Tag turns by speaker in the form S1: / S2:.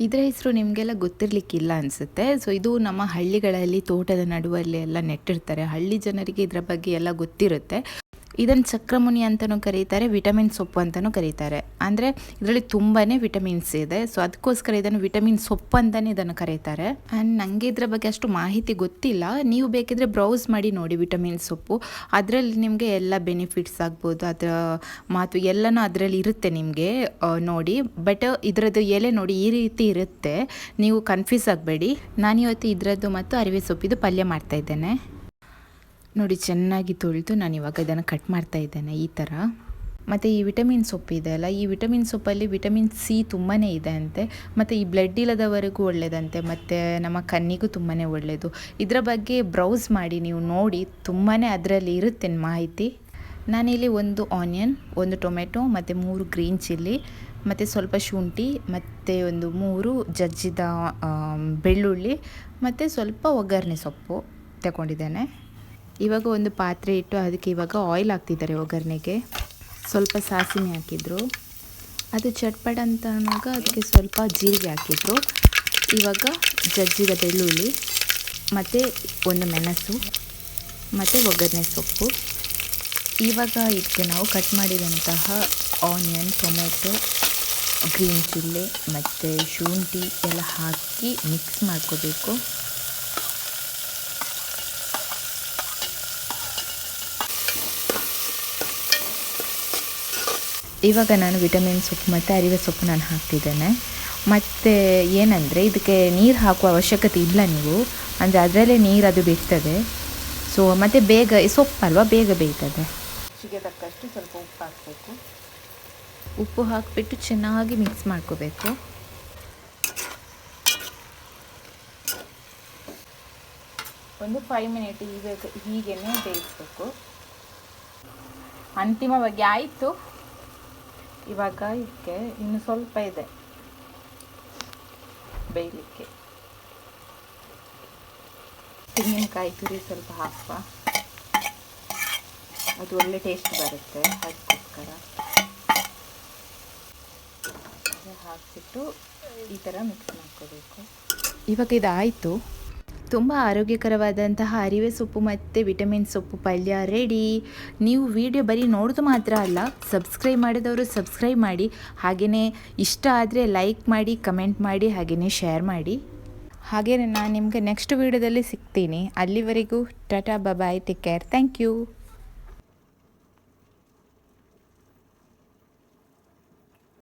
S1: ಇದರ ಹೆಸರು ನಿಮಗೆಲ್ಲ ಗೊತ್ತಿರಲಿಕ್ಕಿಲ್ಲ ಅನಿಸುತ್ತೆ. ಸೊ ಇದು ನಮ್ಮ ಹಳ್ಳಿಗಳಲ್ಲಿ, ತೋಟದ ನಡುವಲ್ಲಿ ಎಲ್ಲ ನೆಟ್ಟಿರ್ತಾರೆ. ಹಳ್ಳಿ ಜನರಿಗೆ ಇದರ ಬಗ್ಗೆ ಎಲ್ಲ ಗೊತ್ತಿರುತ್ತೆ. ಇದನ್ನು ಚಕ್ರಮುನಿ ಅಂತಲೂ ಕರೀತಾರೆ, ವಿಟಮಿನ್ ಸೊಪ್ಪು ಅಂತಲೂ ಕರೀತಾರೆ. ಅಂದರೆ ಇದರಲ್ಲಿ ತುಂಬಾ ವಿಟಮಿನ್ಸ್ ಇದೆ. ಸೊ ಅದಕ್ಕೋಸ್ಕರ ಇದನ್ನು ವಿಟಮಿನ್ ಸೊಪ್ಪು ಅಂತಲೇ ಇದನ್ನು ಕರೀತಾರೆ. ಆ್ಯಂಡ್ ನನಗೆ ಇದರ ಬಗ್ಗೆ ಅಷ್ಟು ಮಾಹಿತಿ ಗೊತ್ತಿಲ್ಲ. ನೀವು ಬೇಕಿದ್ರೆ ಬ್ರೌಸ್ ಮಾಡಿ ನೋಡಿ ವಿಟಮಿನ್ ಸೊಪ್ಪು. ಅದರಲ್ಲಿ ನಿಮಗೆ ಎಲ್ಲ ಬೆನಿಫಿಟ್ಸ್ ಆಗ್ಬೋದು. ಅದರ ಮಾತು ಎಲ್ಲನೂ ಅದರಲ್ಲಿ ಇರುತ್ತೆ ನಿಮಗೆ ನೋಡಿ. ಬಟ್ ಇದರದ್ದು ಎಲೆ ನೋಡಿ ಈ ರೀತಿ ಇರುತ್ತೆ. ನೀವು ಕನ್ಫ್ಯೂಸ್ ಆಗಬೇಡಿ. ನಾನು ಇವತ್ತು ಇದರದ್ದು ಮತ್ತು ಅರಿವೆ ಸೊಪ್ಪಿದು ಪಲ್ಯ ಮಾಡ್ತಾ ಇದ್ದೇನೆ. ನೋಡಿ, ಚೆನ್ನಾಗಿ ತೊಳೆದು ನಾನು ಇವಾಗ ಇದನ್ನು ಕಟ್ ಮಾಡ್ತಾ ಇದ್ದೇನೆ ಈ ಥರ ಮತ್ತು ಈ ವಿಟಮಿನ್ ಸೊಪ್ಪು ಇದೆ ಅಲ್ಲ? ಈ ವಿಟಮಿನ್ ಸೊಪ್ಪಲ್ಲಿ ವಿಟಮಿನ್ ಸಿ ತುಂಬಾ ಇದೆ ಅಂತೆ. ಮತ್ತು ಈ ಬ್ಲಡ್ ಇಲ್ಲದವರೆಗೂ ಒಳ್ಳೆಯದಂತೆ ಮತ್ತು ನಮ್ಮ ಕಣ್ಣಿಗೂ ತುಂಬಾ ಒಳ್ಳೆಯದು ಇದರ ಬಗ್ಗೆ ಬ್ರೌಸ್ ಮಾಡಿ ನೀವು ನೋಡಿ ತುಂಬಾ ಅದರಲ್ಲಿ ಇರುತ್ತೆ ಮಾಹಿತಿ. ನಾನಿಲ್ಲಿ ಒಂದು ಆನಿಯನ್ ಒಂದು ಟೊಮೆಟೊ ಮತ್ತು ಮೂರು ಗ್ರೀನ್ ಚಿಲ್ಲಿ ಮತ್ತು ಸ್ವಲ್ಪ ಶುಂಠಿ, ಮತ್ತು ಒಂದು ಮೂರು ಜಜ್ಜಿದ ಬೆಳ್ಳುಳ್ಳಿ, ಮತ್ತು ಸ್ವಲ್ಪ ಒಗ್ಗರಣೆ ಸೊಪ್ಪು ತಗೊಂಡಿದ್ದೇನೆ. ಇವಾಗ ಒಂದು ಪಾತ್ರೆ ಇಟ್ಟು ಅದಕ್ಕೆ ಇವಾಗ ಆಯಿಲ್ ಹಾಕ್ತಿದ್ದಾರೆ ಒಗ್ಗರಣೆಗೆ. ಸ್ವಲ್ಪ ಸಾಸಿವೆ ಹಾಕಿದ್ರು. ಅದು ಚಟ್ಪಟ ಅಂತ ಅನ್ನುವಾಗ ಅದಕ್ಕೆ ಸ್ವಲ್ಪ ಜೀರಿಗೆ ಹಾಕಿದ್ರು. ಇವಾಗ ಜಜ್ಜಿದ ಬೆಳ್ಳುಳ್ಳಿ ಮತ್ತು ಒಂದು ಮೆಣಸು, ಮತ್ತು ಒಗ್ಗರಣೆ ಸೊಪ್ಪು. ಇವಾಗ ಇದಕ್ಕೆ ನಾವು ಕಟ್ ಮಾಡಿದಂತಹ ಆನಿಯನ್ ಟೊಮೆಟೊ ಗ್ರೀನ್ ಚಿಲ್ಲಿ ಮತ್ತು ಶುಂಠಿ ಎಲ್ಲ ಹಾಕಿ ಮಿಕ್ಸ್ ಮಾಡ್ಕೋಬೇಕು. ಇವಾಗ ನಾನು ವಿಟಮಿನ್ ಸೊಪ್ಪು ಮತ್ತು ಅರಿವೆ ಸೊಪ್ಪು ನಾನು ಹಾಕ್ತಿದ್ದೇನೆ. ಮತ್ತು ಏನಂದರೆ ಇದಕ್ಕೆ ನೀರು ಹಾಕುವ ಅವಶ್ಯಕತೆ ಇಲ್ಲ ನೀವು. ಅಂದರೆ ಅದರಲ್ಲೇ ನೀರು ಅದು ಬಿಡ್ತದೆ. ಸೊ ಮತ್ತು ಬೇಗ ಸೊಪ್ಪಲ್ವ? ಬೇಗ ಬೇಯ್ತದೆ. ರುಚಿಗೆ ತಕ್ಕಷ್ಟು ಸ್ವಲ್ಪ ಉಪ್ಪು ಹಾಕಬೇಕು. ಉಪ್ಪು ಹಾಕಿಬಿಟ್ಟು ಚೆನ್ನಾಗಿ ಮಿಕ್ಸ್ ಮಾಡ್ಕೋಬೇಕು. ಒಂದು ಫೈವ್ ಮಿನಿಟ್ ಈಗ ಹೀಗೇನೆ ಬೇಯಿಸ್ಬೇಕು. ಅಂತಿಮವಾಗಿ ಆಯಿತು. ಇವಾಗ ಇದಕ್ಕೆ ಇನ್ನು ಸ್ವಲ್ಪ ಇದೆ. ಬೇಯಲಿಕ್ಕೆ. ತೆಂಗಿನಕಾಯಿ ತುರಿ ಸ್ವಲ್ಪ ಹಾಕುವ. ಅದು ಒಳ್ಳೆ ಟೇಸ್ಟ್ ಬರುತ್ತೆ ಅದಕ್ಕೋಸ್ಕರ. ಹಾಕಿಬಿಟ್ಟು ಈ ಥರ ಮಿಕ್ಸ್ ಮಾಡ್ಕೋಬೇಕು. ಇವಾಗ ಇದಾಯಿತು. ತುಂಬ ಆರೋಗ್ಯಕರವಾದಂತಹ ಅರಿವೆ ಸೊಪ್ಪು ಮತ್ತು ವಿಟಮಿನ್ ಸೊಪ್ಪು ಪಲ್ಯ ರೆಡಿ. ನೀವು ವಿಡಿಯೋ ಬರೀ ನೋಡೋದು ಮಾತ್ರ ಅಲ್ಲ ಸಬ್ಸ್ಕ್ರೈಬ್ ಮಾಡಿದವರು ಸಬ್ಸ್ಕ್ರೈಬ್ ಮಾಡಿ ಹಾಗೆಯೇ ಇಷ್ಟ ಆದರೆ ಲೈಕ್ ಮಾಡಿ ಕಮೆಂಟ್ ಮಾಡಿ ಹಾಗೆಯೇ ಶೇರ್ ಮಾಡಿ. ಹಾಗೆಯೇ ನಾನು ನಿಮಗೆ ನೆಕ್ಸ್ಟ್ ವೀಡಿಯೋದಲ್ಲಿ ಸಿಗ್ತೀನಿ. ಅಲ್ಲಿವರೆಗೂ Tata bye take care thank you